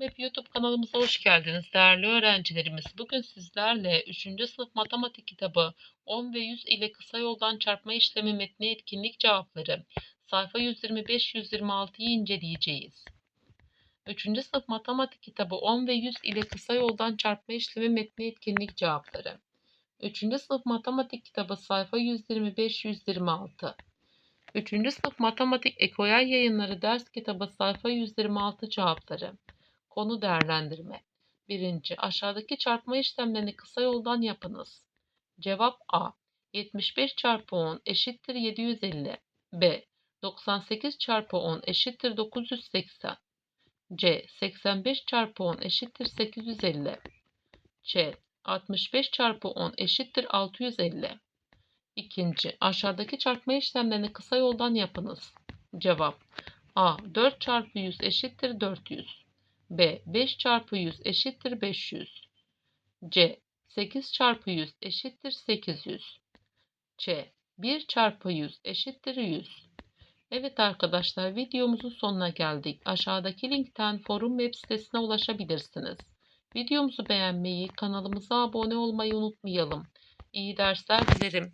Web YouTube kanalımıza hoş geldiniz değerli öğrencilerimiz. Bugün sizlerle 3. sınıf matematik kitabı 10 ve 100 ile kısa yoldan çarpma işlemi metni etkinlik cevapları sayfa 125-126'yı inceleyeceğiz. 3. sınıf matematik kitabı 10 ve 100 ile kısa yoldan çarpma işlemi metni etkinlik cevapları. 3. sınıf matematik kitabı sayfa 125-126. 3. sınıf matematik Ekoyay yayınları ders kitabı sayfa 126 cevapları. Konu değerlendirme. 1. Aşağıdaki çarpma işlemlerini kısa yoldan yapınız. Cevap A. 75 çarpı 10 eşittir 750. B. 98 çarpı 10 eşittir 980. C. 85 çarpı 10 eşittir 850. C. 65 çarpı 10 eşittir 650. İkinci, aşağıdaki çarpma işlemlerini kısa yoldan yapınız. Cevap A. 4 çarpı 100 eşittir 400. B. 5 çarpı 100 eşittir 500. C. 8 çarpı 100 eşittir 800. C. 1 çarpı 100 eşittir 100. Evet arkadaşlar videomuzun sonuna geldik. Aşağıdaki linkten forum web sitesine ulaşabilirsiniz. Videomuzu beğenmeyi, kanalımıza abone olmayı unutmayalım. İyi dersler dilerim.